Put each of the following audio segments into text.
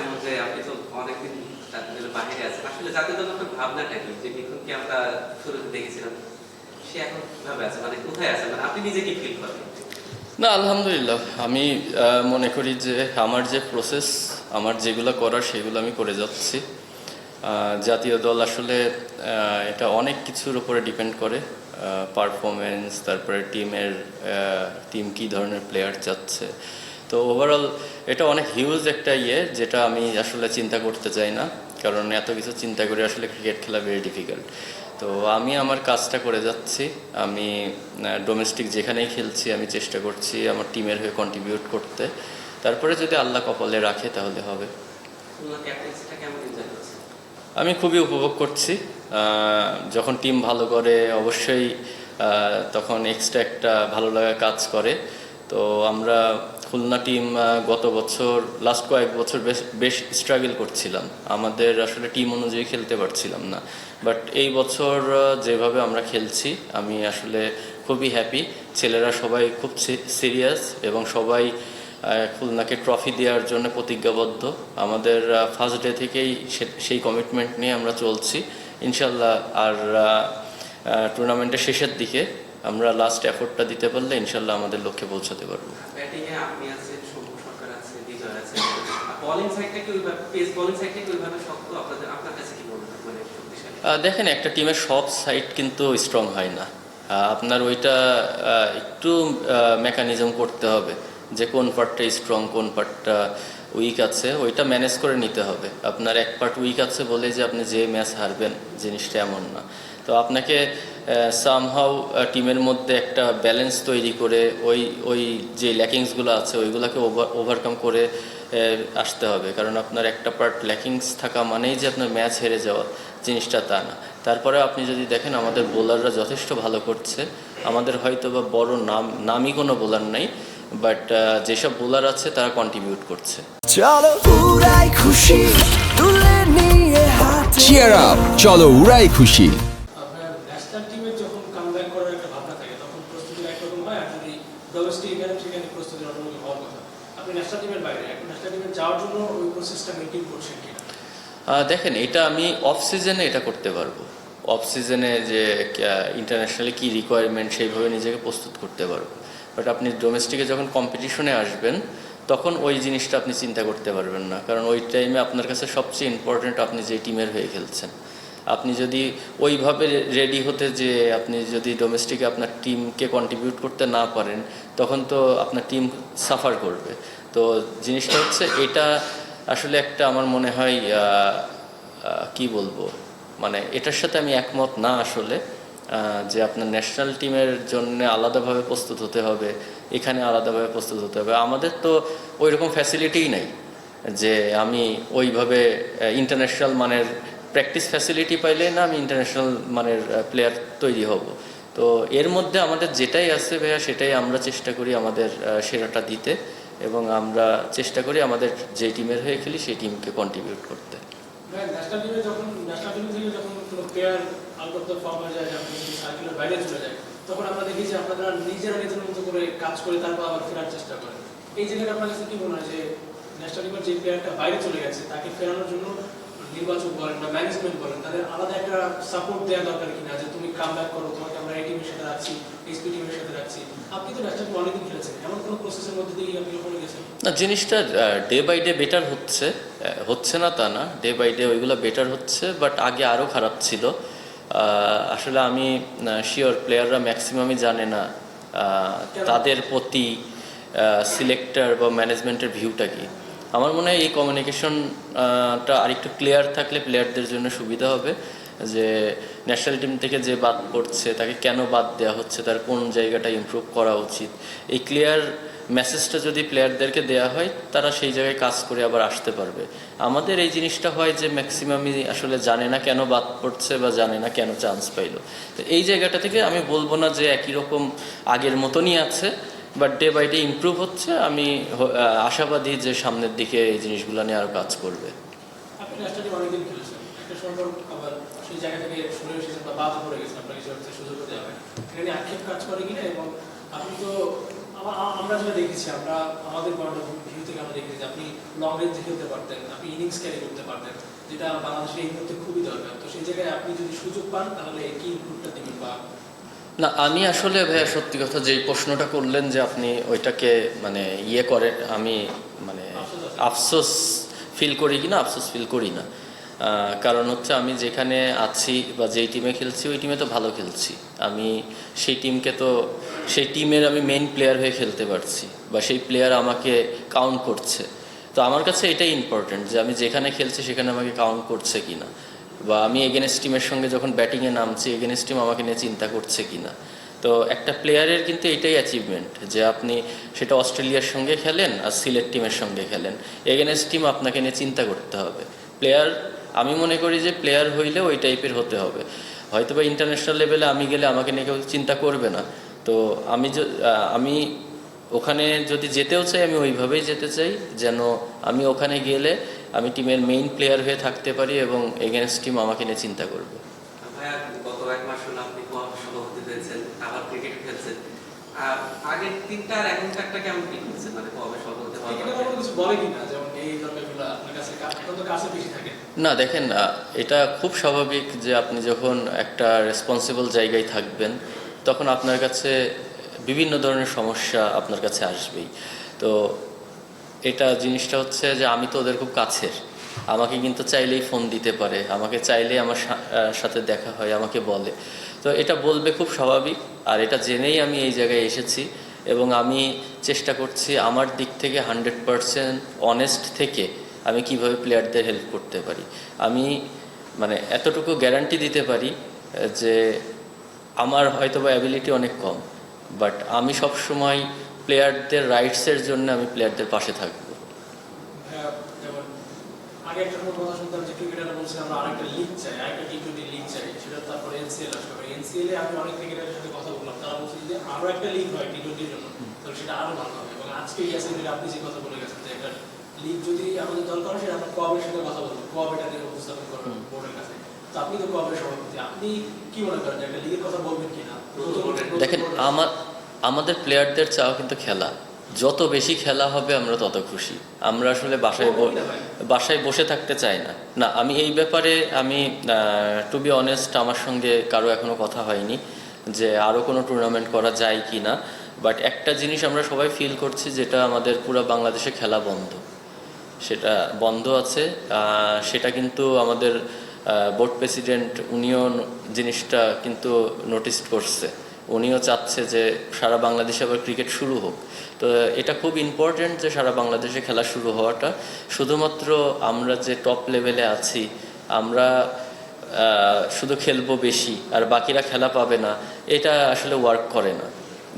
এমন যে আপনি তো অনেকদিন বাইরে আছেন। আসলে জাতীয় ভাবনাটা কি? যে আমরা শুরুতে দেখেছিলাম? সে এখন কীভাবে আছে? মানে কোথায় আছে? মানে আপনি নিজে কি ফিল করেন? না, আলহামদুলিল্লাহ। আমি মনে করি যে আমার যে প্রসেস আমার যেগুলো করার সেগুলো আমি করে যাচ্ছি। জাতীয় দল আসলে এটা অনেক কিছুর উপরে ডিপেন্ড করে। পারফরমেন্স তারপরে টিমের টিম কী ধরনের প্লেয়ার চাচ্ছে তো ওভারঅল এটা অনেক হিউজ একটা ইয়ে যেটা আমি আসলে চিন্তা করতে চাই না কারণ এত কিছু চিন্তা করে আসলে ক্রিকেট খেলা ভেরি ডিফিকাল্ট তো আমি আমার কাজটা করে যাচ্ছি আমি ডোমেস্টিক যেখানেই খেলছি আমি চেষ্টা করছি আমার টিমের হয়ে কন্ট্রিবিউট করতে। তারপরে যদি আল্লাহ কপালে রাখে তাহলে হবে। আমি খুবই উপভোগ করছি যখন টিম ভালো করে অবশ্যই তখন এক্সট্রা একটা ভালো লাগা কাজ করে। তো আমরা খুলনা টিম গত বছর লাস্ট কয়েক বছর বেশ বেশ স্ট্রাগল করছিলাম। আমাদের আসলে টিম অনুযায়ী খেলতে পারছিলাম না। বাট এই বছর যেভাবে আমরা খেলছি, আমি আসলে খুবই হ্যাপি ছেলেরা সবাই খুব সিরিয়াস এবং সবাই খুলনাকে ট্রফি দেওয়ার জন্য প্রতিজ্ঞাবদ্ধ। আমাদের ফার্স্ট ডে থেকেই সেই কমিটমেন্ট নিয়ে আমরা চলছি। ইনশাল্লাহ আর টুর্নামেন্টের শেষের দিকে আমরা লাস্ট এফোর্টটা দিতে পারলে ইনশাল্লাহ আমাদের লক্ষ্যে পৌঁছাতে পারব। আপনি আছেন সরকার আছে, বিজয় আছে। ওইভাবে পেস ওইভাবে শক্ত, আপনাদের, আপনার কাছে কি মনে দেখেন, একটা টিমের সব সাইড কিন্তু স্ট্রং হয় না। আপনার ওইটা একটু মেকানিজম করতে হবে। যে কোন পার্টটা স্ট্রং কোন পার্টটা উইক আছে, ওইটা ম্যানেজ করে নিতে হবে। আপনার এক পার্ট উইক আছে বলে যে আপনি যে ম্যাচ হারবেন, জিনিসটা এমন না। তো আপনাকে সামহাউ টিমের মধ্যে একটা ব্যালেন্স তৈরি করে ওই ওই যে ল্যাকিংসগুলো আছে ওইগুলোকে ওভার ওভারকাম করে আসতে হবে। কারণ আপনার একটা পার্ট ল্যাকিংস থাকা মানেই যে আপনার ম্যাচ হেরে যাওয়া জিনিসটা তা না। তারপরে আপনি যদি দেখেন আমাদের বোলাররা যথেষ্ট ভালো করছে। আমাদের হয়তো বা বড় নাম নামই কোনো বোলার নেই বাট যেসব বোলার আছে তারা কন্ট্রিবিউট করছে। চলো উড়াই খুশি তুলে নিয়ে হাতে চিয়ার আপ চলো উড়াই খুশি আপনার ন্যাশনাল টিমের যখন কামব্যাক করার একটা ভাবনা থাকে তখন প্রস্তুতির একরকম হয় আর যদি ডোমেস্টিক এখানে সেখানে অন্যরকম হওয়ার কথা। আপনি ন্যাশনাল টিমের বাইরে, এখন ন্যাশনাল টিমে যাওয়ার জন্য ওই প্রসেসটা মেনটেন করছেন কিনা? দেখেন, এটা আমি অফ সিজনে এটা করতে পারব। অফ সিজনে যে ইন্টারন্যাশনালি কি রিকোয়ারমেন্ট সেইভাবে নিজেকে প্রস্তুত করতে পারব। বাট আপনি ডোমেস্টিকে যখন কম্পিটিশনে আসবেন, তখন ওই জিনিসটা আপনি চিন্তা করতে পারবেন না। কারণ ওই টাইমে আপনার কাছে সবচেয়ে ইম্পর্ট্যান্ট আপনি যে টিমের হয়ে খেলছেন। আপনি যদি ওইভাবে রেডি হতে যে আপনি যদি ডোমেস্টিকে আপনার টিমকে কন্ট্রিবিউট করতে না পারেন, তখন তো আপনার টিম সাফার করবে। তো জিনিসটা হচ্ছে এটা আসলে একটা আমার মনে হয় কি বলব? মানে এটার সাথে আমি একমত না আসলে যে আপনার ন্যাশনাল টিমের জন্য আলাদাভাবে প্রস্তুত হতে হবে, এখানে আলাদাভাবে প্রস্তুত হতে হবে। আমাদের তো ওই রকম ফ্যাসিলিটিই নাই যে আমি ওইভাবে ইন্টারন্যাশনাল মানের প্র্যাকটিস ফ্যাসিলিটি পাইলে না আমি ইন্টারন্যাশনাল মানের প্লেয়ার তৈরি হব। তো এর মধ্যে আমাদের যেটাই আছে ভাইয়া, সেটাই আমরা চেষ্টা করি আমাদের সেরাটা দিতে এবং আমরা চেষ্টা করি আমাদের যে টিমের হয়ে খেলি সেই টিমকে কন্ট্রিবিউট করতে। নিজেরা করে কাজ করে এই জায়গাটা আপনার কাছে কি মনে হয় যে ন্যাশনাল টিমের যে প্লেয়ারটা বাইরে চলে গেছে, তাকে ফেরানোর জন্য নির্বাচক বলেন বা ম্যানেজমেন্ট বলেন তাদের আলাদা একটা সাপোর্ট দেওয়া দরকার কিনা যে তুমি কাম ব্যাক করো তোমাকে আমরা এই টিমের সাথে রাখছি এসপি টিমের সাথে রাখছি। আপনি তো ন্যাশনাল অনেকদিন খেলেছেন এমন কোনো প্রসেসের মধ্যে দিয়ে আপনি ওখানে গেছেন? না জিনিসটা ডে বাই ডে বেটার হচ্ছে হচ্ছে না তা না ডে বাই ডে ওইগুলো বেটার হচ্ছে বাট আগে আরও খারাপ ছিল। আসলে আমি শিওর প্লেয়াররা ম্যাক্সিমামই জানে না তাদের প্রতি সিলেক্টর বা ম্যানেজমেন্টের ভিউটা কি। আমার মনে হয় এই কমিউনিকেশনটা আরেকটু ক্লিয়ার থাকলে প্লেয়ারদের জন্য সুবিধা হবে যে ন্যাশনাল টিম থেকে যে বাদ পড়ছে, তাকে কেন বাদ দেওয়া হচ্ছে, তার কোন জায়গাটা ইমপ্রুভ করা উচিত। এই ক্লিয়ার মেসেজটা যদি প্লেয়ারদেরকে দেওয়া হয়, তারা সেই জায়গায় কাজ করে আবার আসতে পারবে। আমাদের এই জিনিসটা হয় যে ম্যাক্সিমামই আসলে জানে না কেন বাদ পড়ছে বা জানে না কেন চান্স পাইলো। তো এই জায়গাটা থেকে আমি বলব না যে একই রকম আগের মতনই আছে but day by day improve হচ্ছে, আমি আশাবাদী যে সামনের দিকে এই জিনিসগুলো নিয়ে আরও কাজ করবে। আমরা দেখেছি, আমরা আমাদের ভিউ থেকে আমরা দেখেছি আপনি খেলতে পারতেন, আপনি পারতেন, যেটা এই মুহূর্তে খুবই দরকার। তো সেই জায়গায় আপনি যদি সুযোগ পান, তাহলে কি বা না, আমি আসলে ভাইয়া সত্যি কথা যে প্রশ্নটা করলেন যে আপনি ওইটাকে মানে ইয়ে করেন, আমি মানে আফসোস ফিল করি কি না, আফসোস ফিল করি না। কারণ হচ্ছে আমি যেখানে আছি বা যেই টিমে খেলছি, ওই টিমে তো ভালো খেলছি। আমি সেই টিমকে তো, সেই টিমের আমি মেন প্লেয়ার হয়ে খেলতে পারছি বা সেই প্লেয়ার আমাকে কাউন্ট করছে। তো আমার কাছে এটাই ইম্পর্টেন্ট যে আমি যেখানে খেলছি, সেখানে আমাকে কাউন্ট করছে কি না বা আমি এগেনস্ট টিমের সঙ্গে যখন ব্যাটিংয়ে নামছি এগেনস্ট টিম আমাকে নিয়ে চিন্তা করছে কি না তো একটা প্লেয়ারের কিন্তু এটাই অ্যাচিভমেন্ট যে আপনি সেটা অস্ট্রেলিয়ার সঙ্গে খেলেন আর সিলেট টিমের সঙ্গে খেলেন। এগেনস্ট টিম আপনাকে নিয়ে চিন্তা করতে হবে। প্লেয়ার আমি মনে করি যে প্লেয়ার হইলে ওই টাইপের হতে হবে। হয়তো বা ইন্টারন্যাশনাল লেভেলে আমি গেলে আমাকে নিয়ে কেউ চিন্তা করবে না। তো আমি আমি ওখানে যদি যেতেও চাই, আমি ওইভাবেই যেতে চাই, যেন আমি ওখানে গেলে আমি টিমের মেইন প্লেয়ার হয়ে থাকতে পারি এবং এগেনস্ট টিম আমাকে নিয়ে চিন্তা করবে। গত এক মাস হলো আপনি সভাপতি হয়েছেন আবার ক্রিকেট খেলছেন। আগের তিনটা আর এখনকারটা কেমন কি করছেন মানে কবে সভাপতি হওয়ার ক্রিকেটের পরে? কোনো কিছু বলে কিনা? যেমন এই ব্যাপারগুলো আপনার কাছে কা- এখন তো কাছে বেশি থাকে। না দেখেন এটা খুব স্বাভাবিক যে আপনি যখন একটা রেসপন্সিবল জায়গায় থাকবেন তখন আপনার কাছে বিভিন্ন ধরনের সমস্যা আপনার কাছে আসবেই। তো এটা জিনিসটা হচ্ছে যে আমি তো ওদের খুব কাছের। আমাকে কিন্তু চাইলেই ফোন দিতে পারে, আমাকে চাইলেই আমার সাথে দেখা হয়, আমাকে বলে। তো এটা বলবে খুব স্বাভাবিক, আর এটা জেনেই আমি এই জায়গায় এসেছি এবং আমি চেষ্টা করছি আমার দিক থেকে হান্ড্রেড পারসেন্ট অনেস্ট থেকে আমি কীভাবে প্লেয়ারদের হেল্প করতে পারি। আমি মানে এতটুকু গ্যারান্টি দিতে পারি যে আমার হয়তো বা অ্যাবিলিটি অনেক কম। বাট আমি সব সময় প্লেয়ারদের রাইটসের জন্য আমি প্লেয়ারদের পাশে থাকব। যেমন আগে একটা কথা শুনতাম যে ক্রিকেটাররা বলছে আমরা আরেকটা লিগ চাই আরেকটা টি টোয়েন্টি লিগ চাই। সেটা তারপরে এনসিএল এনসিএল এ আমি অনেক ক্রিকেটারের সাথে কথা বললাম। তারা বলছে যে আরও একটা লিগ হয় টি টোয়েন্টির জন্য। তাহলে সেটা আরও ভালো হবে। এবং আজকে আপনি যে কথা বলে গেছেন যে একটা লিগ যদি আমাদের দরকার হয় সেটা আমরা কোয়াবের সাথে কথা বলব। কোয়াব এটা নিয়ে উপস্থাপন করবেন বোর্ডের কাছে। তো আপনি তো কোয়াবের সভাপতি আপনি কি মনে করেন একটা লিগের কথা বলবেন কিনা? নতুন- নতুন দেখেন আমার আমাদের প্লেয়ারদের চাওয়া কিন্তু খেলা। যত বেশি খেলা হবে আমরা তত খুশি। আমরা আসলে বাসায় ব- বাসায় বসে থাকতে চাই না। না আমি এই ব্যাপারে আমি টু বি অনেস্ট আমার সঙ্গে কারও এখনও কথা হয়নি যে আরও কোনো টুর্নামেন্ট করা যায় কি না বাট একটা জিনিস আমরা সবাই ফিল করছি যেটা আমাদের পুরো বাংলাদেশে খেলা বন্ধ। সেটা বন্ধ আছে। আহ, সেটা কিন্তু আমাদের বোর্ড প্রেসিডেন্ট উনিও জিনিসটা কিন্তু নোটিস করছে। উনিও চাচ্ছে যে সারা বাংলাদেশে আবার ক্রিকেট শুরু হোক। তো এটা খুব ইম্পর্ট্যান্ট যে সারা বাংলাদেশে খেলা শুরু হওয়াটা। শুধুমাত্র আমরা যে টপ লেভেলে আছি, আমরা শুধু খেলব বেশি, আর বাকিরা খেলা পাবে না, এটা আসলে ওয়ার্ক করে না।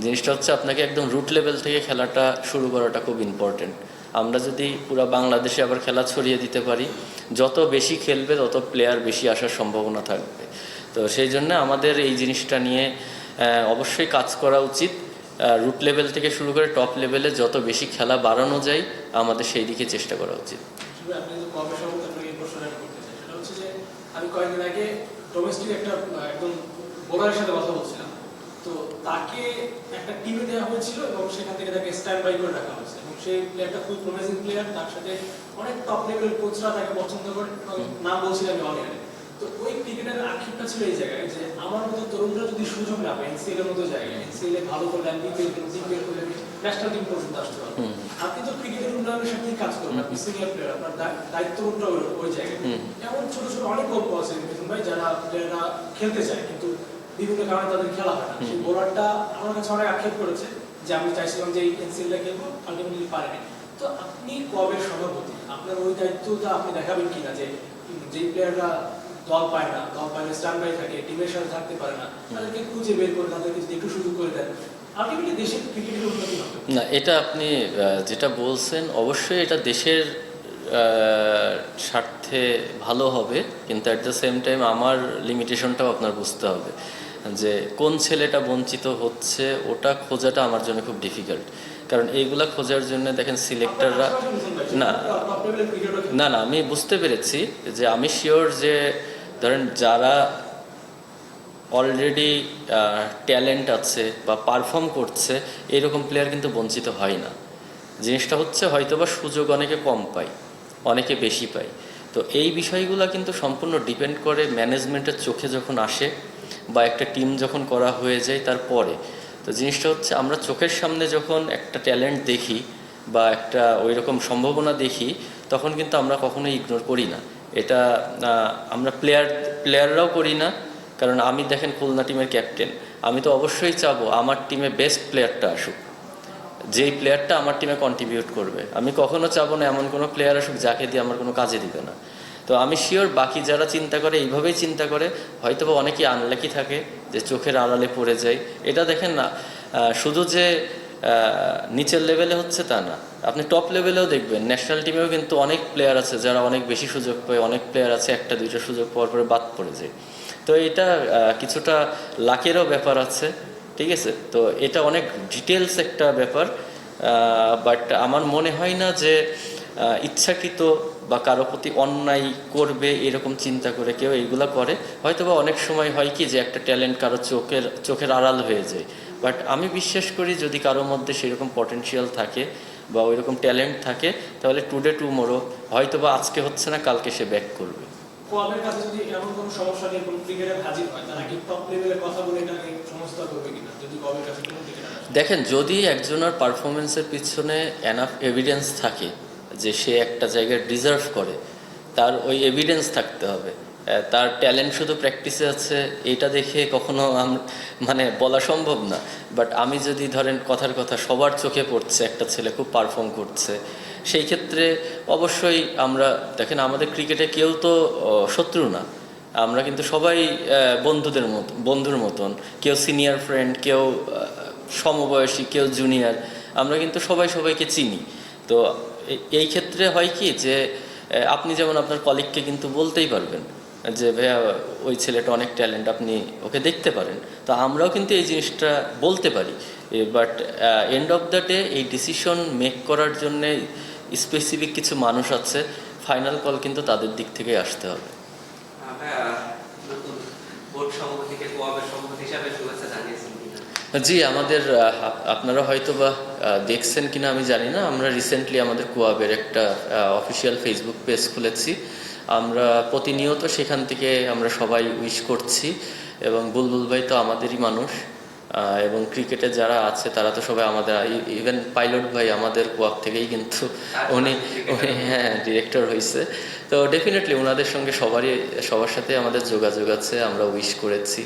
জিনিসটা হচ্ছে আপনাকে একদম রুট লেভেল থেকে খেলাটা শুরু করাটা খুব ইম্পর্টেন্ট আমরা যদি পুরো বাংলাদেশে আবার খেলা ছড়িয়ে দিতে পারি, যত বেশি খেলবে তত প্লেয়ার বেশি আসার সম্ভাবনা থাকবে। তো সেই জন্য আমাদের এই জিনিসটা নিয়ে অবশ্যই কাজ করা উচিত। রুট লেভেল থেকে শুরু করে টপ লেভেলে যত বেশি খেলা বাড়ানো যায়, আমাদের সেই দিকে চেষ্টা করা উচিত। আমি কয়েকদিন আগে ডোমেস্টিক একটা একদম বোলারের সাথে কথা বলছিলাম। তো তাকে একটা টিমে দেওয়া হয়েছিল এবং সেখান থেকে তাকে স্ট্যান্ড বাই করে রাখা হয়েছে। এবং সেই প্লেয়ারটা খুব প্রমিজিং প্লেয়ার তার সাথে অনেক টপ লেভেলের কোচরা তাকে পছন্দ করে। নাম বলছিলাম অনেক তো ওই ক্রিকেটের আক্ষেপটা ছিল এই জায়গায় যে আমার মতো তরুণরা যদি সুযোগ না পায় এনসিএল এর মতো জায়গায় এনসিএল এ ভালো করলে বিপিএল বিপিএল করলে ন্যাশনাল টিম পর্যন্ত আসতে পারব। আপনি তো ক্রিকেটের উন্নয়নের সাথেই কাজ করবেন আপনি সিনিয়র প্লেয়ার আপনার দায়িত্বটা ওই ওই জায়গায়। এমন ছোট ছোট অনেক গল্প আছে ভাই যারা প্লেয়াররা খেলতে চায় কিন্তু বিভিন্ন কারণে তাদের খেলা হয় না। সেই বোলারটা আমার কাছে অনেক আক্ষেপ করেছে যে আমি চাইছিলাম যে এই এনসিএলটা খেলব আলটিমেটলি পারেনি। তো আপনি কবে সভাপতি? আপনার ওই দায়িত্বটা আপনি দেখাবেন কিনা যে উম, যেই প্লেয়াররা দল পায় না দল পাইলে স্ট্যান্ড বাই থাকে টিমের সাথে থাকতে পারে না তাদেরকে খুঁজে বের করে তাদেরকে যদি একটু সুযোগ করে দেন না এটা আপনি যেটা বলছেন অবশ্যই এটা দেশের স্বার্থে ভালো হবে কিন্তু অ্যাট দ্য সেম টাইম আমার লিমিটেশনটাও আপনার বুঝতে হবে। যে কোন ছেলেটা বঞ্চিত হচ্ছে, ওটা খোঁজাটা আমার জন্য খুব ডিফিকাল্ট কারণ এইগুলা খোঁজার জন্য দেখেন সিলেক্টররা না না না, আমি বুঝতে পেরেছি যে আমি শিওর যে ধরেন যারা অলরেডি ট্যালেন্ট আছে বা পারফর্ম করছে, এরকম প্লেয়ার কিন্তু বঞ্চিত হয় না। জিনিসটা হচ্ছে হয়তোবা সুযোগ অনেকে কম পায়, অনেকে বেশি পায়। তো এই বিষয়গুলো কিন্তু সম্পূর্ণ ডিপেন্ড করে ম্যানেজমেন্টের চোখে যখন আসে বা একটা টিম যখন করা হয়ে যায় তারপরে। তো জিনিসটা হচ্ছে আমরা চোখের সামনে যখন একটা ট্যালেন্ট দেখি বা একটা ওই রকম সম্ভাবনা দেখি, তখন কিন্তু আমরা কখনোই ইগনোর করি না। এটা আমরা প্লেয়ার প্লেয়াররাও করি না, কারণ আমি দেখেন খুলনা টিমের ক্যাপ্টেন আমি তো অবশ্যই চাবো আমার টিমে বেস্ট প্লেয়ারটা আসুক। যেই প্লেয়ারটা আমার টিমে কন্ট্রিবিউট করবে। আমি কখনো চাবো না এমন কোনো প্লেয়ার আসুক যাকে দিয়ে আমার কোনো কাজে দিবে না। তো আমি শিওর বাকি যারা চিন্তা করে, এইভাবেই চিন্তা করে হয়তো বা অনেকেই আনলাকি থাকে যে চোখের আড়ালে পড়ে যায়। এটা দেখেন না শুধু যে নিচের লেভেলে হচ্ছে তা না। আপনি টপ লেভেলেও দেখবেন ন্যাশনাল টিমেও কিন্তু অনেক প্লেয়ার আছে যারা অনেক বেশি সুযোগ পায়, অনেক প্লেয়ার আছে একটা, দুইটা সুযোগ পাওয়ার পরে বাদ পড়ে যায়। তো এটা কিছুটা লাকেরও ব্যাপার আছে, ঠিক আছে? তো এটা অনেক ডিটেলস একটা ব্যাপার বাট আমার মনে হয় না যে ইচ্ছাকৃত বা কারও প্রতি অন্যায় করবে এরকম চিন্তা করে কেউ এইগুলা করে। হয়তো বা অনেক সময় হয় কি যে একটা ট্যালেন্ট কারও চোখের চোখের আড়াল হয়ে যায়। বাট আমি বিশ্বাস করি যদি কারোর মধ্যে সেরকম পটেনশিয়াল থাকে বা ওই রকম ট্যালেন্ট থাকে তাহলে টুডে টুমোরো হয়তো বা আজকে হচ্ছে না কালকে সে ব্যাক করবে। কোয়াবের কাছে যদি এমন কোনো সমস্যা নিয়ে কোনো ক্রিকেটার হাজির হয় তারা কি টপ লেভেলে কথা বলে এটাকে সমস্যা করবে কিনা? যদি কোয়াবের কাছে কোনো দেখেন যদি একজনের পারফরমেন্সের পিছনে এনাফ এভিডেন্স থাকে যে সে একটা জায়গায় ডিজার্ভ করে, তার ওই এভিডেন্স থাকতে হবে। তার ট্যালেন্ট শুধু প্র্যাকটিসে আছে, এটা দেখে কখনো মানে বলা সম্ভব না। বাট আমি যদি ধরেন কথার কথা সবার চোখে পড়ছে, একটা ছেলে খুব পারফর্ম করছে, সেই ক্ষেত্রে অবশ্যই আমরা, দেখেন আমাদের ক্রিকেটে কেউ তো শত্রু না। আমরা কিন্তু সবাই বন্ধুদের মতো, বন্ধুর মতন। কেউ সিনিয়র ফ্রেন্ড কেউ সমবয়সী, কেউ জুনিয়র আমরা কিন্তু সবাই সবাইকে চিনি। তো এই ক্ষেত্রে হয় কি যে আপনি যেমন আপনার কলিগকে কিন্তু বলতেই পারবেন যে, ভাইয়া, ওই ছেলেটা অনেক ট্যালেন্ট আপনি ওকে দেখতে পারেন। তো আমরাও কিন্তু এই জিনিসটা বলতে পারি। But end of the day এই ডিসিশন মেক করার জন্যে স্পেসিফিক কিছু মানুষ আছে ফাইনাল কল কিন্তু তাদের দিক থেকে আসতে হবে আহ, ভাইয়া, নতুন বোর্ড সভাপতিকে কোয়াবের সভাপতি হিসাবে শুভেচ্ছা জানিয়েছেন কিনা জি আমাদের আপনারা হয়তো বা দেখছেন কিনা আমি জানি না। আমরা রিসেন্টলি আমাদের কোয়াবের একটা অফিসিয়াল ফেসবুক পেজ খুলেছি। আমরা প্রতিনিয়ত সেখান থেকে আমরা সবাই উইশ করছি এবং বুলবুল ভাই তো আমাদেরই মানুষ এবং ক্রিকেটে যারা আছে তারা তো সবাই আমাদের ইভেন পাইলট ভাই আমাদের কোয়াব থেকেই কিন্তু উনি উনি হ্যাঁ ডিরেক্টর হয়েছে তো ডেফিনেটলি ওনাদের সঙ্গে সবারই সবার সাথে আমাদের যোগাযোগ আছে আমরা উইশ করেছি।